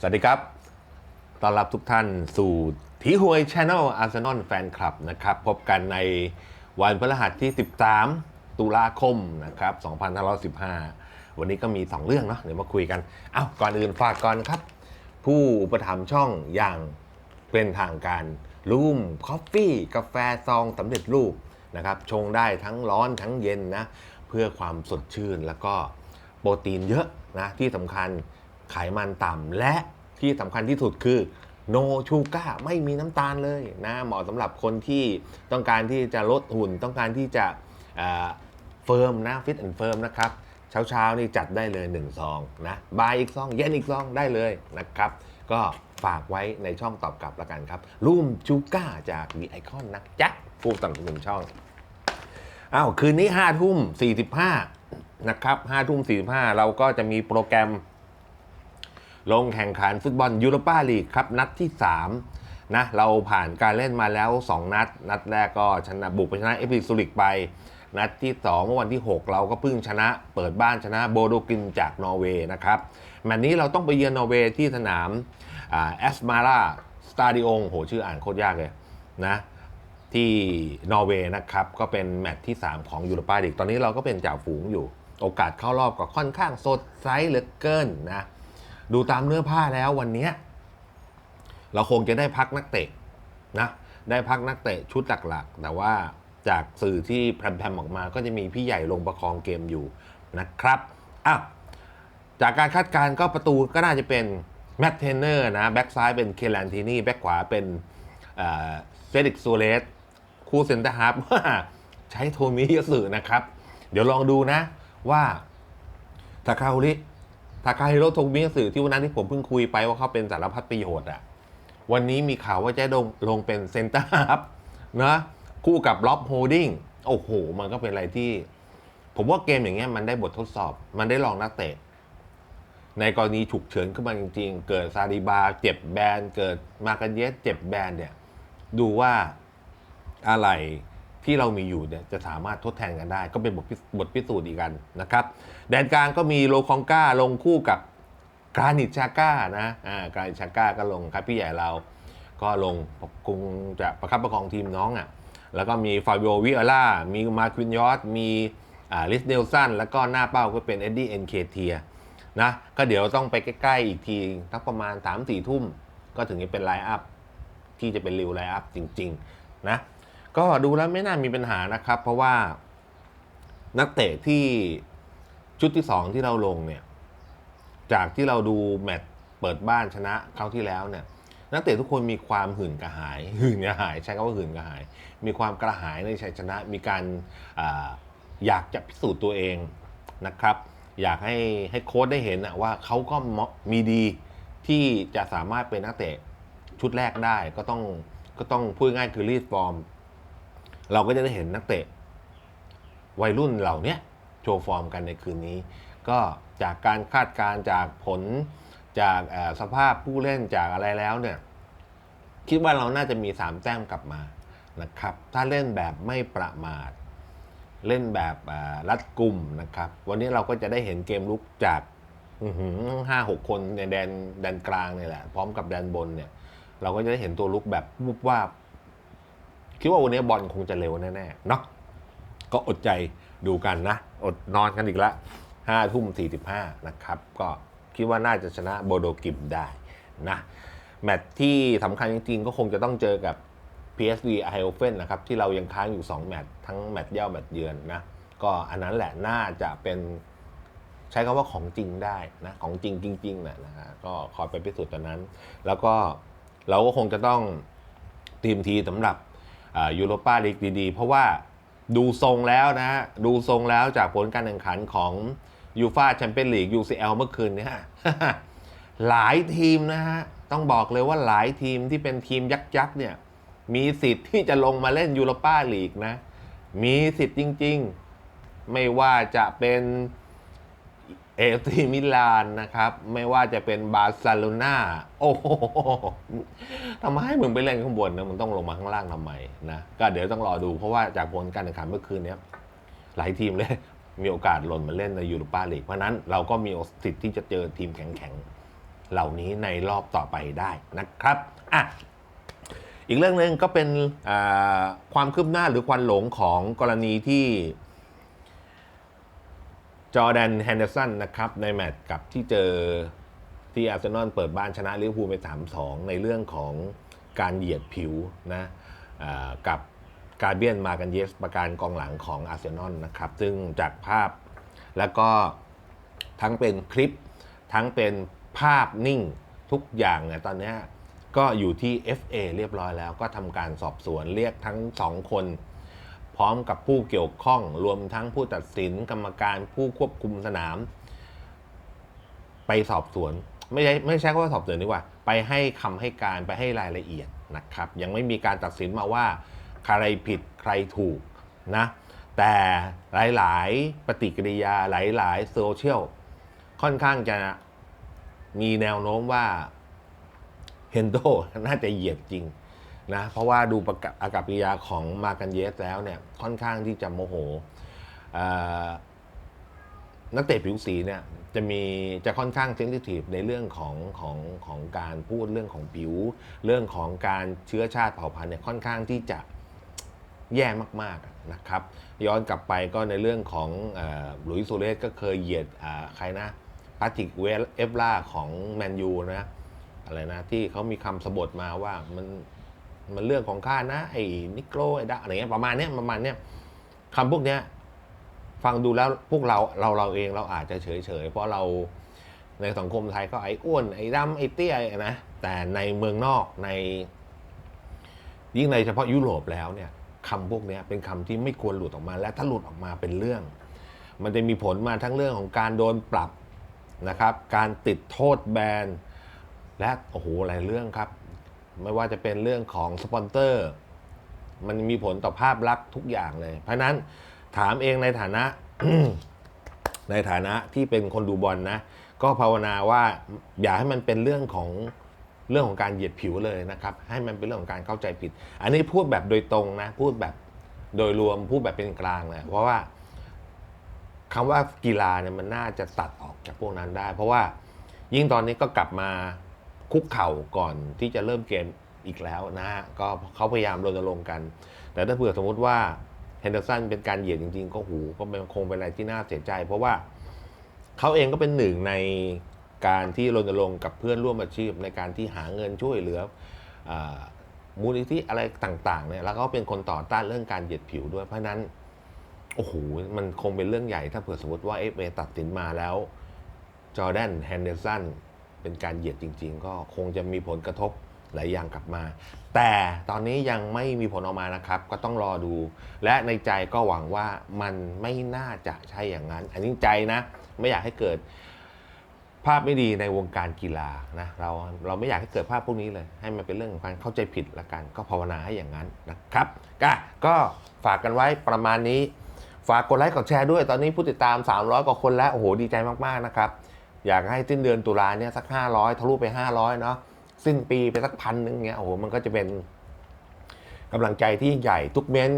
สวัสดีครับ ต้อนรับทุกท่านสู่ทีหวยช n แนลอาร์เซนอลแฟนคลับนะครับ พบกันในวันพฤหัสที่ 13 ตุลาคมนะครับ 2515 วันนี้ก็มี 2 เรื่องเนาะ เดี๋ยวมาคุยกัน เอ้า ก่อนอื่นฝากก่อนครับ ผู้อุประถมภ์ช่องอย่างเป็นทางการรูมคอฟฟี่กาแฟซองสำเร็จรูปนะครับ ชงได้ทั้งร้อนทั้งเย็นนะ เพื่อความสดชื่นแล้วก็โปรตีนเยอะนะ ที่สำคัญ ไขมันต่ำและที่สำคัญที่สุดคือโนชูก้าไม่มีน้ำตาลเลยนะเหมาะสำหรับคนที่ต้องการที่จะลดหุ่น ต้องการที่จะเฟิร์มนะฟิตแอนด์เฟิร์มนะครับเช้าเช้าๆนี่จัดได้เลย1ซองนะบายอีกซองเย็นอีกซองได้เลยนะครับ ก็ฝากไว้ในช่องตอบกลับละกันครับรูมชูก้าจากดีไอคอนนะจ๊ะผู้สนับสนุนช่องอ้าวคืนนี้ห้าทุ่มสี่สิบห้านะครับห้าทุ่มสี่สิบห้าเราก็จะมีโปรแกรม ลงแข่งขันฟุตบอลยูโรปาลีกครับนัดที่ 3 นะ เราผ่านการเล่นมาแล้ว 2 นัด นัดแรกก็ชนะบุกไปชนะเอฟซีซูริกไป นัดที่2เมื่อวันที่ 6 เราก็เพิ่งชนะเปิดบ้านชนะโบโดกินจากนอร์เวย์นะครับแมตช์นี้เราต้องไปเยือนนอร์เวย์ที่สนามแอสมาราสตาดิองโหชื่ออ่านโคตรยากเลยนะที่นอร์เวย์นะครับ ก็เป็นแมตช์ที่ 3 ของยูโรปาลีกตอนนี้เราก็เป็นจ่าฝูงอยู่ โอกาสเข้ารอบก็ค่อนข้างสดใสเหลือเกินนะ ดูตามเนื้อผ้าแล้ววันนี้เราคงจะได้พักนักเตะนะได้พักนักเตะชุดหลักๆแต่ว่าจากสื่อที่แพรมๆออกมา ก็จะมีพี่ใหญ่ลงประคองเกมอยู่นะครับอะจากการคาดการณ์ก็ประตูก็น่าจะเป็นแมตเทนเนอร์นะแบ็กซ้ายเป็นเคลันทีนี่แบ็กขวาเป็นเฟดิกซูเลสคู่เซนเตอร์ฮาร์ฟว่าใช้โทมิยสึนะครับ เดี๋ยวลองดูนะว่าทาคาฮุริ ทาคาฮิโร่โทมิยสึที่วันนั้นที่ผมเพิ่งคุยไปว่าเขาเป็นสารพัดประโยชน์อะวันนี้มีข่าวว่าจะลงลงเป็นเซนเตอร์ฮับนะคู่กับล็อบโฮดดิ้งโอ้โห มันก็เป็นอะไรที่ ผมว่าเกมอย่างเงี้ยมันได้บททดสอบ มันได้ลองนักเตะ ในกรณีฉุกเฉินขึ้นมาจริง ๆ เกิดซาดิบาเจ็บแบนเกิดมากันเยสเจ็บแบนเนี่ย ดูว่าอะไร ที่เรามีอยู่เนี่ยจะสามารถทดแทนกันได้ ก็เป็นบทพิสบทพิสูจน์อีกกันนะครับ แดนกลางก็มีโลคองก้าลงคู่กับกรานิชาก้านะอ่ากรานิชาก้าก็ลงครับพี่ใหญ่เราก็ลงคงจะประคับประคองทีมน้องอะ่ะแล้วก็มีฟาบิโอวิเอล่ามีมาควินยอสมีอ่าลิสเนลสันแล้วก็หน้าเป้าก็เป็นเอ็ดดี้เอ็นเคเทียนะก็เดี๋ยวต้องไปใกล้ ๆ อีกทีทักประมาณ 3-4 ทุ่ม ก็ถึงจะเป็นไลน์อัพที่จะเป็นริวไลน์อัพจริง ๆ นะ ก็ดูแล้วไม่น่ามีปัญหานะครับ เพราะว่านักเตะที่ชุดที่2ที่เราลงเนี่ย จากที่เราดูแมตช์เปิดบ้านชนะคราวที่แล้วเนี่ย นักเตะทุกคนมีความหื่นกระหาย หื่นกระหาย ใช้คำว่าหื่นกระหาย มีความกระหายในชัยชนะ มีการออยากจะพิสูจน์ตัวเองนะครับ อยากให้ให้โค้ชได้เห็นนะว่าเขาก็มีดีที่จะสามารถเป็นนักเตะชุดแรกได้ก็ต้องก็ต้องพูดง่ายคือรีดฟอร์ม เราก็จะได้เห็นนักเตะ วัยรุ่นเหล่านี้โชว์ฟอร์มกันในคืนนี้ ก็จากการคาดการจากผลจากสภาพผู้เล่นจากอะไรแล้วเนี่ยคิดว่าเราน่าจะมี 3 แต้มกลับมานะครับ ถ้าเล่นแบบไม่ประมาท เล่นแบบรัดกลุ่มนะครับ วันนี้เราก็จะได้เห็นเกมลุกจากห้าหกคนในแดนแดนกลางนี่แหละ พร้อมกับแดนบนเนี่ย เราก็จะได้เห็นตัวลุกแบบวุบวาบ คิดว่าวันนี้บอลคงจะเร็วแน่ๆเนาะก็อดใจดูกันนะ อดนอนกันอีกละห้าทุ่มสี่สิบห้านะครับ ก็คิดว่าน่าจะชนะโบโดกิมได้นะ แมตช์ที่สำคัญจริงๆ ก็คงจะต้องเจอกับ PSV i h o f e n นะครับ ที่เรายังค้างอยู่ 2 แมตช์ทั้งแมตช์เย่าแมตช์เยือนนะ ก็อันนั้นแหละน่าจะเป็นใช้คำว่าของจริงได้นะ ของจริงจริงๆนะนะฮะก็คอยไปพิสูจน์ตอนนั้น แล้วก็เราก็คงจะต้องเตรียมทีสำหรับ ยูโรปาลีกดีๆ เพราะว่าดูทรงแล้วนะดูทรงแล้วจากผลการแข่งขันของยูฟาแชมเปี้ยนลีก UCL เมื่อคืนเนี้หลายทีมนะฮะ ต้องบอกเลยว่าหลายทีมที่เป็นทีมยักษ์ๆเนี่ย มีสิทธิ์ที่จะลงมาเล่นยูโรปาลีกนะ มีสิทธิ์จริงๆ ไม่ว่าจะเป็น เอฟซีมิลานนะครับ ไม่ว่าจะเป็นบาร์เซโลนาโอ้โหทำไมให้มึงไปเล่นข้างบนนะมึงต้องลงมาข้างล่างทำไมนะก็เดี๋ยวต้องรอดูเพราะว่าจากผลการแข่งขันเมื่อคืนนี้หลายทีมเลยมีโอกาสหล่นมาเล่นในยูโรปาลีกเพราะนั้นเราก็มีสิทธิ์ที่จะเจอทีมแข็งๆเหล่านี้ในรอบต่อไปได้นะครับอะอีกเรื่องหนึ่งก็เป็นความคืบหน้าหรือควันหลงของกรณีที่ จอแดนแฮนเดอร์สันนะครับในแมตช์กับที่เจอที่อาร์เซนอลเปิดบ้านชนะลิเวอร์พูลไป 3-2 ในเรื่องของการเหยียดผิวนะกับกาเบียนมากันเยสประการกองหลังของอาร์เซนอลนะครับ ซึ่งจากภาพแล้วก็ทั้งเป็นคลิป ทั้งเป็นภาพนิ่งทุกอย่างเนี่ยตอนนี้ก็อยู่ที่ FA เรียบร้อยแล้วก็ทำการสอบสวนเรียกทั้งสองคน พร้อมกับผู้เกี่ยวข้องรวมทั้งผู้ตัดสินกรรมการผู้ควบคุมสนาม ไปสอบสวน ไม่ใช่ไม่ใช่ว่าสอบสวนดีกว่า ไปให้คำให้การไปให้รายละเอียดนะครับ ยังไม่มีการตัดสินมาว่า ใครผิดใครถูกนะแต่หลาย ๆ ปฏิกิริยาหลาย ๆ โซเชียลค่อนข้างจะมีแนวโน้มว่าเฮนโดน่าจะเหยียดจริง นะเพราะว่าดูประกาอากับกิริยาของมากันเยสแล้วเนี่ยค่อนข้างที่จะโมโหนักเตะผิวสีเนี่ยจะมีจะค่อนข้างเซนซิทีฟในเรื่องของของของการพูดเรื่องของผิว เรื่องของการเชื้อชาติเผ่าพันธุ์เนี่ยค่อนข้างที่จะแย่มากๆนะครับ ย้อนกลับไปก็ในเรื่องของหลุยส์โซเลสก็เคยเหยียดใครนะพาติกเวลเอฟล่าของแมนยูนะอะไรนะที่เขามีคำสบทมาว่ามัน มันเรื่องของข้านะ ไอ้นิโกรไอ้ดะอะไรเงี้ยประมาณเนี้ยประมาณเนี้ยคำพวกเนี้ยฟังดูแล้วพวกเราเราเราเองเราอาจจะเฉยเฉยๆเพราะเราในสังคมไทยก็ไอ้อ้วนไอ้ดำไอ้เตี้ยนะแต่ในเมืองนอกใน ยิ่งในเฉพาะยุโรปแล้วเนี่ยคำพวกเนี้ยเป็นคำที่ไม่ควรหลุดออกมา และถ้าหลุดออกมาเป็นเรื่อง มันจะมีผลมาทั้งเรื่องของการโดนปรับนะครับ การติดโทษแบน และโอ้โหหลายเรื่องครับ ไม่ว่าจะเป็นเรื่องของสปอนเซอร์มันมีผลต่อภาพลักษณ์ทุกอย่างเลย เพราะนั้นถามเองในฐานะ ในฐานะที่เป็นคนดูบอลนะ ก็ภาวนาว่าอย่าให้มันเป็นเรื่องของเรื่องของการเหยียดผิวเลยนะครับ ให้มันเป็นเรื่องของการเข้าใจผิด อันนี้พูดแบบโดยตรงนะ พูดแบบโดยรวมพูดแบบเป็นกลางเลยเพราะว่าคำว่ากีฬาเนี่ยมันน่าจะตัดออกจากพวกนั้นได้ เพราะว่ายิ่งตอนนี้ก็กลับมา คุกเข่าก่อนที่จะเริ่มเกมอีกแล้วนะฮะก็เขาพยายามรณรงค์กัน แต่ถ้าเผื่อสมมติว่าเฮนเดอร์สันเป็นการเหยียดจริงๆ ก็หูก็เป็นคงเป็นอะไรที่น่าเสียใจ เพราะว่าเขาเองก็เป็นหนึ่งในการที่รณรงค์กับเพื่อนร่วมอาชีพในการที่หาเงินช่วยเหลืออมูลนิธิอะไรต่างๆเนี่ยแล้วก็เป็นคนต่อต้านเรื่องการเหยียดผิวด้วยเพราะนั้นโอ้โหมันคงเป็นเรื่องใหญ่ ถ้าเผื่อสมมติว่าเอฟเอตัดสินมาแล้วจอร์แดนแฮนเดอร์สัน เป็นการเหยียดจริง ๆ ก็คงจะมีผลกระทบหลายอย่างกลับมา แต่ตอนนี้ยังไม่มีผลออกมานะครับ ก็ต้องรอดู และในใจก็หวังว่ามันไม่น่าจะใช่อย่างนั้น อันนี้ใจนะ ไม่อยากให้เกิดภาพไม่ดีในวงการกีฬานะเราเราไม่อยากให้เกิดภาพพวกนี้เลย ให้มันเป็นเรื่องของการเข้าใจผิดละกัน ก็ภาวนาให้อย่างนั้นนะครับก็ก็ฝากกันไว้ประมาณนี้ ฝากกดไลค์กดแชร์ด้วยตอนนี้ผู้ติดตาม 300 กว่าคนแล้วโอ้โหดีใจมากๆนะครับ อยากให้สิ้นเดือนตุลาเนี่ยสัก500ทะลุไป500เนาะสิ้นปีไปสักพันหนึงเงี้ยโอ้โหมันก็จะเป็นกำลังใจที่ใหญ่ทุกเม้น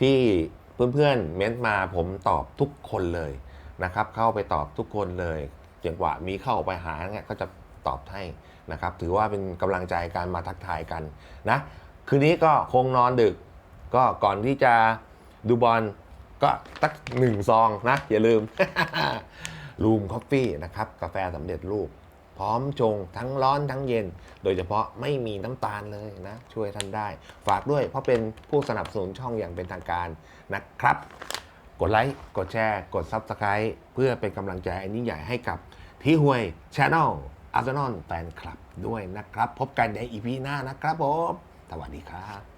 ที่เพื่อนๆเม้นมาผมตอบทุกคนเลยนะครับ เข้าไปตอบทุกคนเลยจังหวะมีเข้าไปหาเนี่ยก็จะตอบให้นะครับ ถือว่าเป็นกำลังใจการมาทักทายกันนะคืนนี้ก็คงนอนดึก ก็ก่อนที่จะดูบอลก็ตักหนึ่งซองนะอย่าลืม รูมคอฟฟี่นะครับกาแฟสำเร็จรูป พร้อมชงทั้งร้อนทั้งเย็น โดยเฉพาะไม่มีน้ำตาลเลยนะ ช่วยท่านได้ ฝากด้วยเพราะเป็นผู้สนับสนุนช่องอย่างเป็นทางการนะครับ กดไลค์กดแชร์ กด Subscribe เพื่อเป็นกำลังใจอันยิ่งใหญ่ให้กับที่ห่วย Channel อาร์เซนอลแฟนคลับด้วยนะครับ พบกันในอีพีหน้านะครับผมสวัสดีครับ